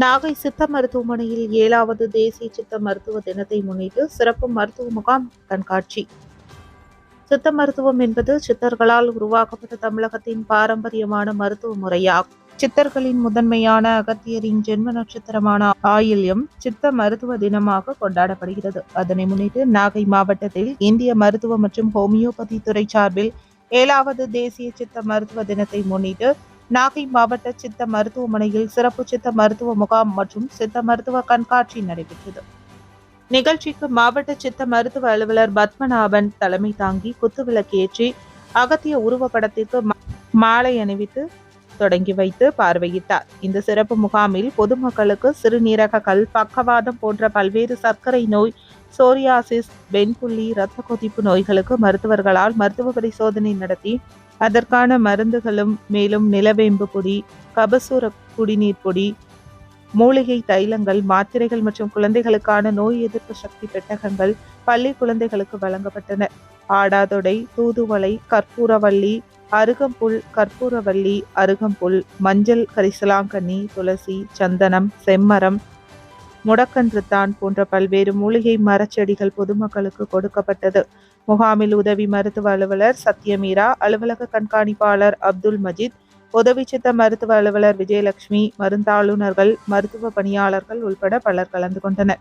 நாகை சித்த மருத்துவமனையில் ஏழாவது தேசிய சித்த மருத்துவ தினத்தை முன்னிட்டு சிறப்பு மருத்துவ முகாம் கண்காட்சி. சித்த மருத்துவம் என்பது சித்தர்களால் உருவாக்கப்பட்ட தமிழகத்தின் பாரம்பரியமான மருத்துவ முறையாகும். சித்தர்களின் முதன்மையான அகத்தியரின் ஜென்ம நட்சத்திரமான ஆயில்யம் சித்த மருத்துவ தினமாக கொண்டாடப்படுகிறது. அதனை முன்னிட்டு நாகை மாவட்டத்தில் இந்திய மருத்துவ மற்றும் ஹோமியோபதி துறை சார்பில் ஏழாவது தேசிய சித்த மருத்துவ தினத்தை முன்னிட்டு நாகை மாவட்ட சித்த மருத்துவமனையில் சிறப்பு சித்த மருத்துவ முகாம் மற்றும் சித்த மருத்துவ கண்காட்சி நடைபெற்றது. நிகழ்ச்சிக்கு மாவட்ட சித்த மருத்துவ அலுவலர் பத்மநாபன் தலைமை தாங்கி குத்துவிளக்கேற்றி அகத்திய உருவப்படத்திற்கு மா- மாலை அணிவித்து தொடங்கி வைத்து பார்வையிட்டார். இந்த சிறப்பு முகாமில் பொதுமக்களுக்கு சிறுநீரக கல் பக்கவாதம் போன்ற பல்வேறு சர்க்கரை நோய் சோரியாசிஸ் வெண்புள்ளி இரத்த கொதிப்பு நோய்களுக்கு மருத்துவர்களால் மருத்துவ பரிசோதனை நடத்தி அதற்கான மருந்துகளும் மேலும் நிலவேம்பு பொடி கபசூர குடிநீர் பொடி மூலிகை தைலங்கள் மாத்திரைகள் மற்றும் குழந்தைகளுக்கான நோய் எதிர்ப்பு சக்தி பெட்டகங்கள் பள்ளி குழந்தைகளுக்கு வழங்கப்பட்டன. ஆடாதொடை தூதுவளை கற்பூரவள்ளி அருகம்புல் கற்பூரவள்ளி அருகம்புல் மஞ்சள் கரிசலாங்கண்ணி துளசி சந்தனம் செம்மரம் முடக்கன்றுத்தான் போன்ற பல்வேறு மூலிகை மரச்செடிகள் பொதுமக்களுக்கு கொடுக்கப்பட்டது. முகாமில் உதவி மருத்துவ அலுவலர் சத்யமீரா அலுவலக கண்காணிப்பாளர் அப்துல் மஜித் உதவி சித்த மருத்துவ அலுவலர் விஜயலட்சுமி மருந்தாளுநர்கள் மருத்துவ பணியாளர்கள் உள்பட பலர் கலந்து கொண்டனர்.